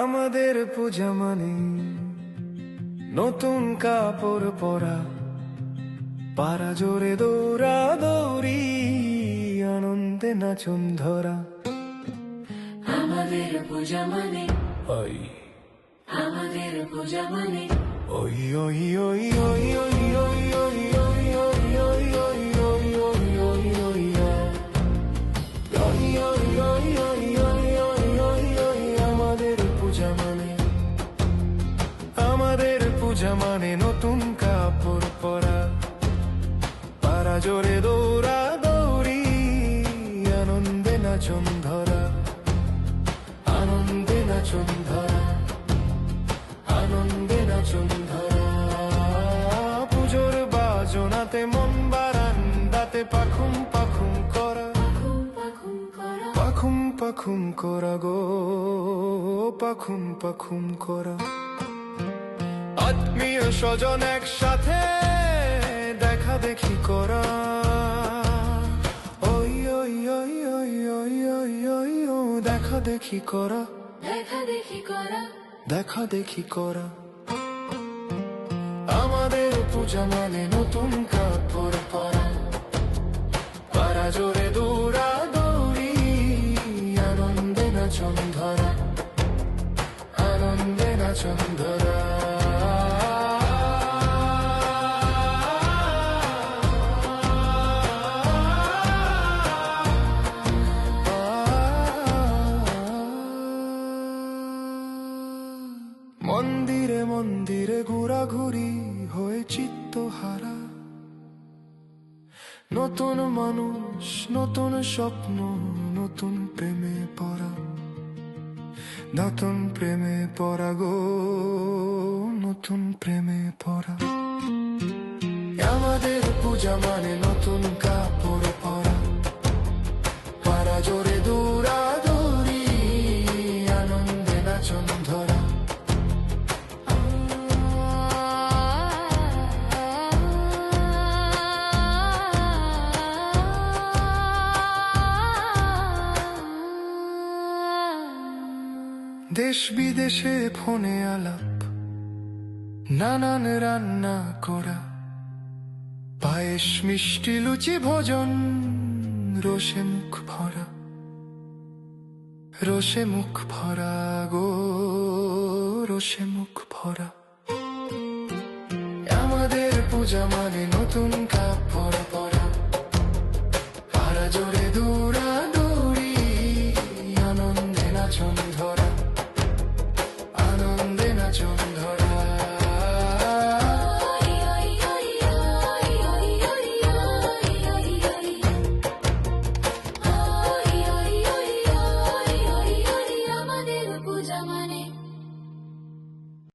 আমাদের পূজা মানে নতুন কাপড় পরা পারা জোরে দৌড়া দৌড়ি আনন্দে নাচন ধরা। আমাদের পূজা মানে আমাদের পূজা মানে আমাদের পূজা মানে নতুন কাপড় পরা। পারা জোরে দৌড়া, দৌড়ি, আনন্দে নাচন ধরা। আনন্দে নাচন ধরা, আনন্দে নাচন ধরা। পুজোর বাজনাতে মন বারান্দাতে পাখুম পাখুম করা। পাখুম পাখুম করা গো, পাখুম পাখুম করা। আত্মীয় স্বজন একসাথে দেখা দেখি করা। ওই ওই ওই ওই ওই ওই ওই ও দেখা দেখি করা। দেখা দেখি করা। দেখা দেখি করা। আমাদের পূজা মানে নতুন কাপড় পরা। পারা জোরে দৌড়া দৌড়ি আনন্দে নাচন ধরা। আনন্দে নাচন ধরা। মন্দিরে মন্দিরে ঘোরাঘুরি হয়ে চিত্ত হারা নতুন মানুষ, নতুন স্বপ্ন, নতুন প্রেমে পড়া। নতুন প্রেমে পড়া গো, নতুন প্রেমে পড়া। আমাদের পূজা মানে নতুন কাপড় দেশ বিদেশে ফোনে আলাপ, নানান রান্না করা, পায়েস, মিষ্টি, লুচি, ভোজন, রোষে মুখ ভরা, রোষে মুখ ভরা গো, রোষে মুখ ভরা। আমাদের পূজা মানে নতুন কাপড় পরা পাড়া জোরে